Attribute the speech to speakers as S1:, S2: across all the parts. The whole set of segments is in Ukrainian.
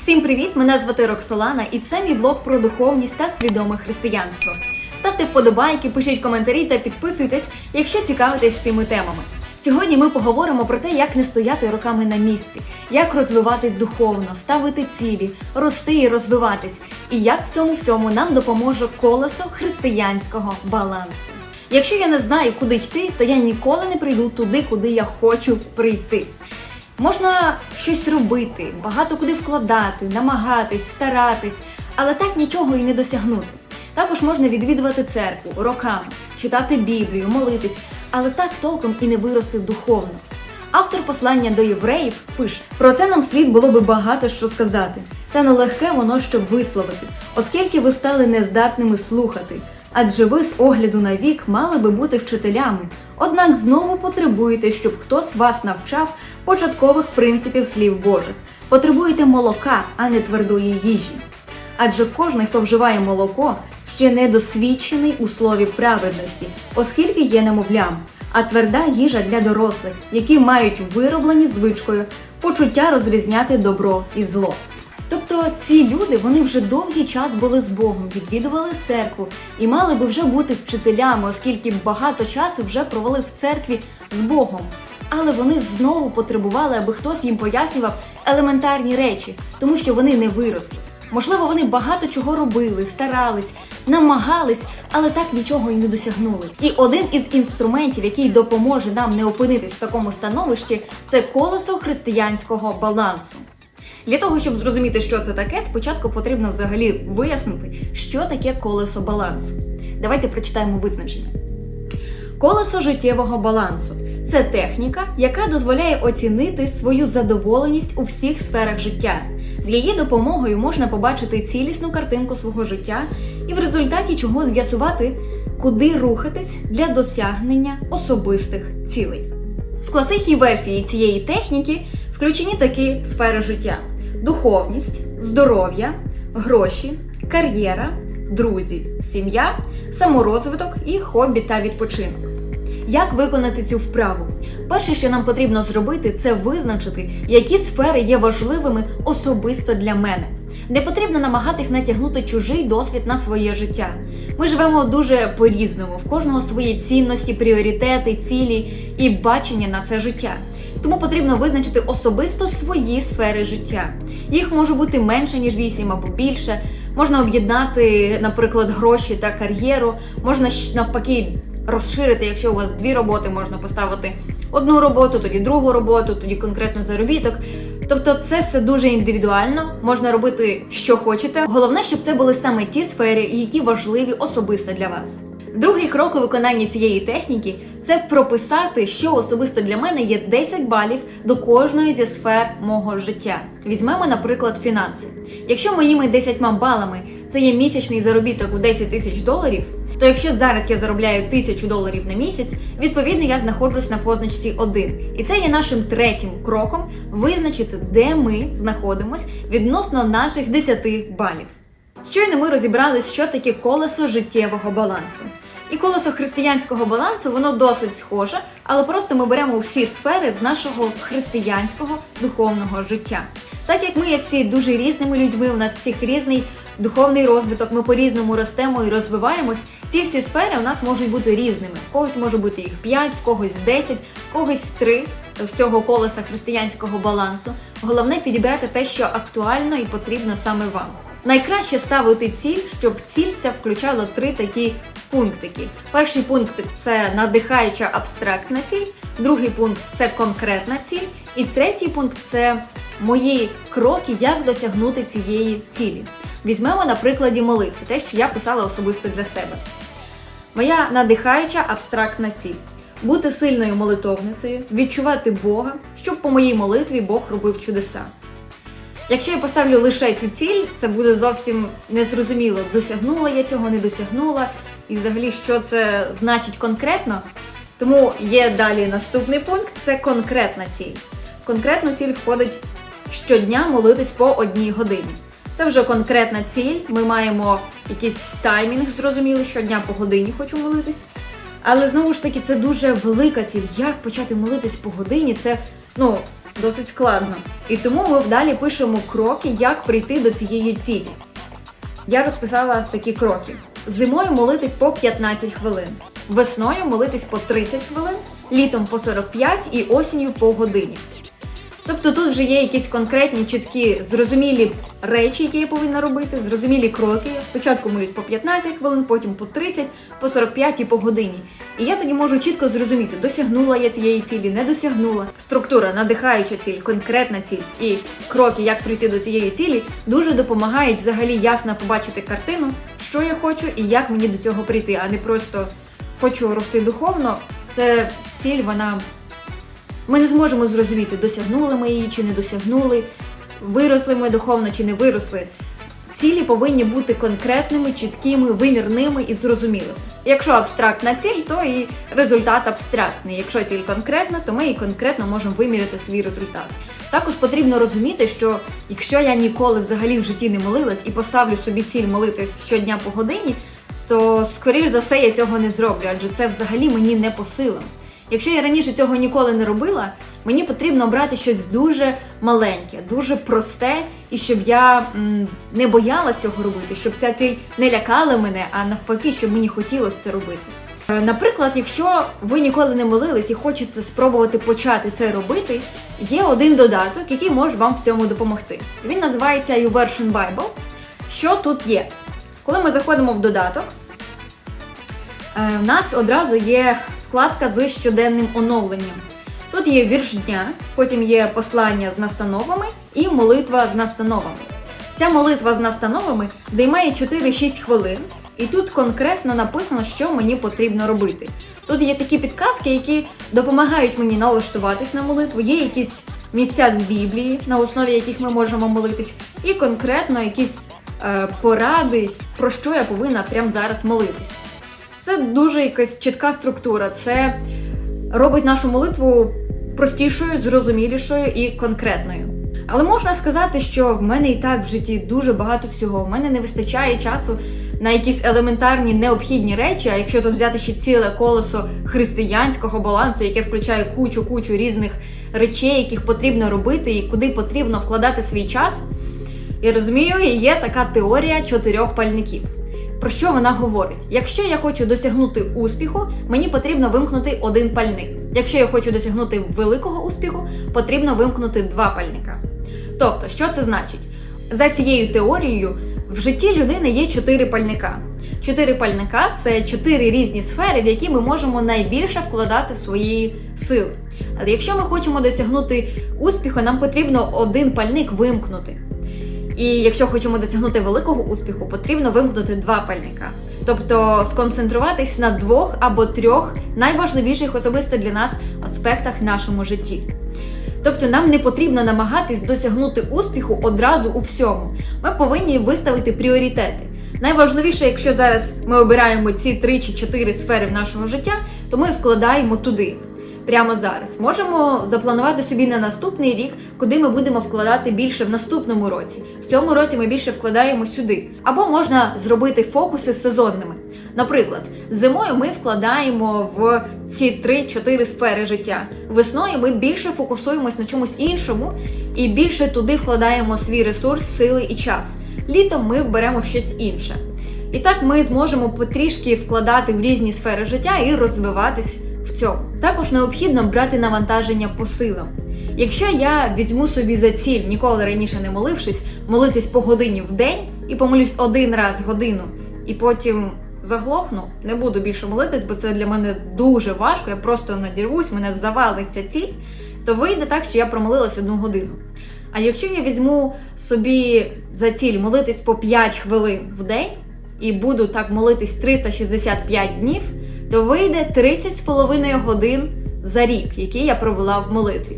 S1: Всім привіт! Мене звати Роксолана, і це мій блог про духовність та свідоме християнство. Ставте вподобайки, пишіть коментарі та підписуйтесь, якщо цікавитесь цими темами. Сьогодні ми поговоримо про те, як не стояти роками на місці, як розвиватись духовно, ставити цілі, рости і розвиватись, і як в цьому всьому нам допоможе колесо християнського балансу. Якщо я не знаю, куди йти, то я ніколи не прийду туди, куди я хочу прийти. Можна щось робити, багато куди вкладати, намагатись, старатись, але так нічого і не досягнути. Також можна відвідувати церкву роками, читати Біблію, молитись, але так толком і не вирости духовно. Автор послання до євреїв пише: про це нам слід було би багато що сказати, та нелегке воно щоб висловити, оскільки ви стали нездатними слухати. Адже ви з огляду на вік мали би бути вчителями, однак знову потребуєте, щоб хтось вас навчав початкових принципів слів Божих. Потребуєте молока, а не твердої їжі. Адже кожен, хто вживає молоко, ще не досвідчений у слові праведності, оскільки є немовлям, а тверда їжа для дорослих, які мають вироблені звичкою почуття розрізняти добро і зло. Ці люди вони вже довгий час були з Богом, відвідували церкву і мали би вже бути вчителями, оскільки багато часу вже провели в церкві з Богом. Але вони знову потребували, аби хтось їм пояснював елементарні речі, тому що вони не виросли. Можливо, вони багато чого робили, старались, намагались, але так нічого і не досягнули. І один із інструментів, який допоможе нам не опинитись в такому становищі, це колесо християнського балансу. Для того, щоб зрозуміти, що це таке, спочатку потрібно взагалі вияснити, що таке колесо балансу. Давайте прочитаємо визначення. Колесо життєвого балансу це техніка, яка дозволяє оцінити свою задоволеність у всіх сферах життя. З її допомогою можна побачити цілісну картинку свого життя і в результаті чого з'ясувати, куди рухатись для досягнення особистих цілей. В класичній версії цієї техніки включені такі сфери життя: духовність, здоров'я, гроші, кар'єра, друзі, сім'я, саморозвиток і хобі та відпочинок. Як виконати цю вправу? Перше, що нам потрібно зробити, це визначити, які сфери є важливими особисто для мене. Не потрібно намагатись натягнути чужий досвід на своє життя. Ми живемо дуже по-різному, в кожного свої цінності, пріоритети, цілі і бачення на це життя. Тому потрібно визначити особисто свої сфери життя. Їх може бути менше ніж 8 або більше. Можна об'єднати, наприклад, гроші та кар'єру. Можна навпаки розширити, якщо у вас дві роботи, можна поставити одну роботу, тоді другу роботу, тоді конкретно заробіток. Тобто це все дуже індивідуально, можна робити, що хочете. Головне, щоб це були саме ті сфери, які важливі особисто для вас. Другий крок у виконанні цієї техніки це прописати, що особисто для мене є 10 балів до кожної зі сфер мого життя. Візьмемо, наприклад, фінанси. Якщо моїми 10 балами це є місячний заробіток у 10 тисяч доларів, то якщо зараз я заробляю тисячу доларів на місяць, відповідно я знаходжусь на позначці 1. І це є нашим третім кроком визначити, де ми знаходимось відносно наших 10 балів. Щойно ми розібрались, що таке колесо життєвого балансу. І колесо християнського балансу воно досить схоже, але просто ми беремо всі сфери з нашого християнського духовного життя. Так як ми є всі дуже різними людьми, у нас всіх різний духовний розвиток, ми по-різному ростемо і розвиваємось. Ці всі сфери у нас можуть бути різними. В когось може бути їх 5, в когось 10, в когось 3 з цього колеса християнського балансу. Головне підібрати те, що актуально і потрібно саме вам. Найкраще ставити ціль, щоб ціль ця включала три такі пунктики. Перший пункт це надихаюча абстрактна ціль, другий пункт це конкретна ціль, і третій пункт це мої кроки, як досягнути цієї цілі. Візьмемо на прикладі молитви, те, що я писала особисто для себе. Моя надихаюча абстрактна ціль бути сильною молитовницею, відчувати Бога, щоб по моїй молитві Бог робив чудеса. Якщо я поставлю лише цю ціль, це буде зовсім незрозуміло, досягнула я цього, не досягнула, і взагалі, що це значить конкретно. Тому є далі наступний пункт це конкретна ціль. В конкретну ціль входить щодня молитись по одній годині. Це вже конкретна ціль. Ми маємо якийсь таймінг, зрозумілий, щодня по годині хочу молитись. Але знову ж таки, це дуже велика ціль. Як почати молитись по годині? Це ну досить складно. І тому ми далі пишемо кроки, як прийти до цієї цілі. Я розписала такі кроки: зимою молитись по 15 хвилин, весною молитись по 30 хвилин, літом по 45 і осінню по годині. Тобто тут вже є якісь конкретні, чіткі, зрозумілі речі, які я повинна робити, зрозумілі кроки. Спочатку молюсь по 15 хвилин, потім по 30, по 45 і по годині. І я тоді можу чітко зрозуміти, досягнула я цієї цілі, не досягнула. Структура, надихаюча ціль, конкретна ціль і кроки, як прийти до цієї цілі, дуже допомагають взагалі ясно побачити картину, що я хочу і як мені до цього прийти, а не просто хочу рости духовно. Це ціль, вона ми не зможемо зрозуміти, досягнули ми її чи не досягнули, виросли ми духовно чи не виросли. Цілі повинні бути конкретними, чіткими, вимірними і зрозумілими. Якщо абстрактна ціль, то і результат абстрактний. Якщо ціль конкретна, то ми і конкретно можемо виміряти свій результат. Також потрібно розуміти, що якщо я ніколи взагалі в житті не молилась і поставлю собі ціль молитись щодня по годині, то скоріш за все я цього не зроблю, адже це взагалі мені не по силам. Якщо я раніше цього ніколи не робила, мені потрібно обрати щось дуже маленьке, дуже просте, і щоб я не боялась цього робити, щоб ця ціль не лякала мене, а навпаки, щоб мені хотілося це робити. Е, Наприклад, якщо ви ніколи не молились і хочете спробувати почати це робити, є один додаток, який може вам в цьому допомогти. Він називається YouVersion Bible. Що тут є? Коли ми заходимо в додаток, е, в нас одразу є вкладка з щоденним оновленням. Тут є вірш дня, потім є послання з настановами і молитва з настановами. Ця молитва з настановами займає 4-6 хвилин, і тут конкретно написано, що мені потрібно робити. Тут є такі підказки, які допомагають мені налаштуватись на молитву, є якісь місця з Біблії, на основі яких ми можемо молитись, і конкретно якісь е, поради, про що я повинна прямо зараз молитись. Це дуже якась чітка структура. Це робить нашу молитву простішою, зрозумілішою і конкретною. Але можна сказати, що в мене і так в житті дуже багато всього. В мене не вистачає часу на якісь елементарні необхідні речі. А якщо тут взяти ще ціле колесо християнського балансу, яке включає кучу-кучу різних речей, яких потрібно робити, і куди потрібно вкладати свій час, я розумію, є така теорія чотирьох пальників. Про що вона говорить? Якщо я хочу досягнути успіху, мені потрібно вимкнути один пальник. Якщо я хочу досягнути великого успіху, потрібно вимкнути два пальника. Тобто, що це значить? За цією теорією, в житті людини є чотири пальника. Чотири пальника це чотири різні сфери, в які ми можемо найбільше вкладати свої сили. Але якщо ми хочемо досягнути успіху, нам потрібно один пальник вимкнути. І якщо хочемо досягнути великого успіху, потрібно вимкнути два пальника. Тобто сконцентруватись на двох або трьох найважливіших особисто для нас аспектах в нашому житті. Тобто нам не потрібно намагатись досягнути успіху одразу у всьому. Ми повинні виставити пріоритети. Найважливіше, якщо зараз ми обираємо ці три чи чотири сфери в нашого життя, то ми вкладаємо туди. Прямо зараз можемо запланувати собі на наступний рік, куди ми будемо вкладати більше в наступному році. В цьому році ми більше вкладаємо сюди. Або можна зробити фокуси сезонними. Наприклад, зимою ми вкладаємо в ці 3-4 сфери життя. Весною ми більше фокусуємось на чомусь іншому і більше туди вкладаємо свій ресурс, сили і час. Літом ми беремо щось інше. І так ми зможемо потрішки вкладати в різні сфери життя і розвиватись в цьому. Також необхідно брати навантаження по силам. Якщо я візьму собі за ціль, ніколи раніше не молившись, молитись по годині в день і помолюсь один раз годину, і потім заглохну, не буду більше молитись, бо це для мене дуже важко. Я просто надірвусь, мене завалить ця ціль, то вийде так, що я промолилась одну годину. А якщо я візьму собі за ціль молитись по 5 хвилин в день і буду так молитись 365 днів, то вийде 30,5 годин за рік, який я провела в молитві.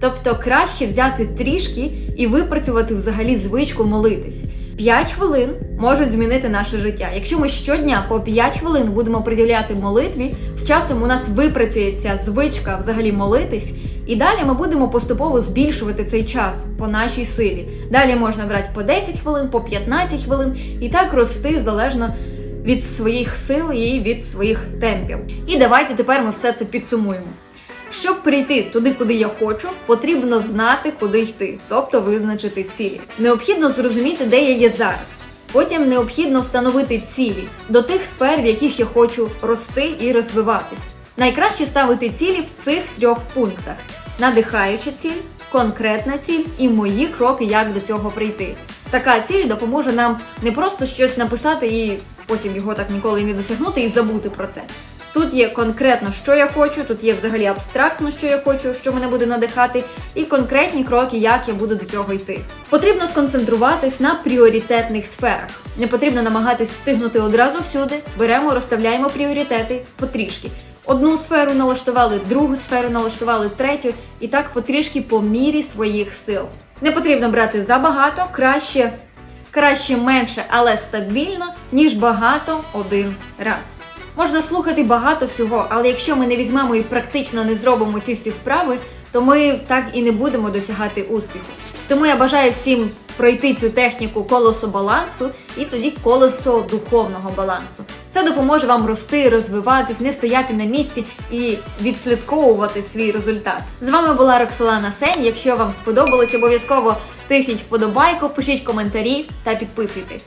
S1: Тобто краще взяти трішки і випрацювати взагалі звичку молитись. 5 хвилин можуть змінити наше життя. Якщо ми щодня по 5 хвилин будемо приділяти молитві, з часом у нас випрацюється звичка взагалі молитись, і далі ми будемо поступово збільшувати цей час по нашій силі. Далі можна брати по 10 хвилин, по 15 хвилин і так рости залежно від своїх сил і від своїх темпів. І давайте тепер ми все це підсумуємо. Щоб прийти туди, куди я хочу, потрібно знати, куди йти, тобто визначити цілі. Необхідно зрозуміти, де я є зараз. Потім необхідно встановити цілі до тих сфер, в яких я хочу рости і розвиватись. Найкраще ставити цілі в цих трьох пунктах: надихаюча ціль, конкретна ціль і мої кроки, як до цього прийти. Така ціль допоможе нам не просто щось написати і потім його так ніколи не досягнути і забути про це. Тут є конкретно, що я хочу, тут є взагалі абстрактно, що я хочу, що мене буде надихати, і конкретні кроки, як я буду до цього йти. Потрібно сконцентруватись на пріоритетних сферах. Не потрібно намагатись встигнути одразу всюди. Беремо, розставляємо пріоритети потрішки. Одну сферу налаштували, другу сферу налаштували, третю, і так потрішки по мірі своїх сил. Не потрібно брати забагато, краще Краще менше, але стабільно, ніж багато один раз. Можна слухати багато всього, але якщо ми не візьмемо і практично не зробимо ці всі вправи, то ми так і не будемо досягати успіху. Тому я бажаю всім пройти цю техніку колесо балансу і тоді колесо духовного балансу. Це допоможе вам рости, розвиватись, не стояти на місці і відслідковувати свій результат. З вами була Роксолана Сень. Якщо вам сподобалось, обов'язково тисніть вподобайку, пишіть коментарі та підписуйтесь.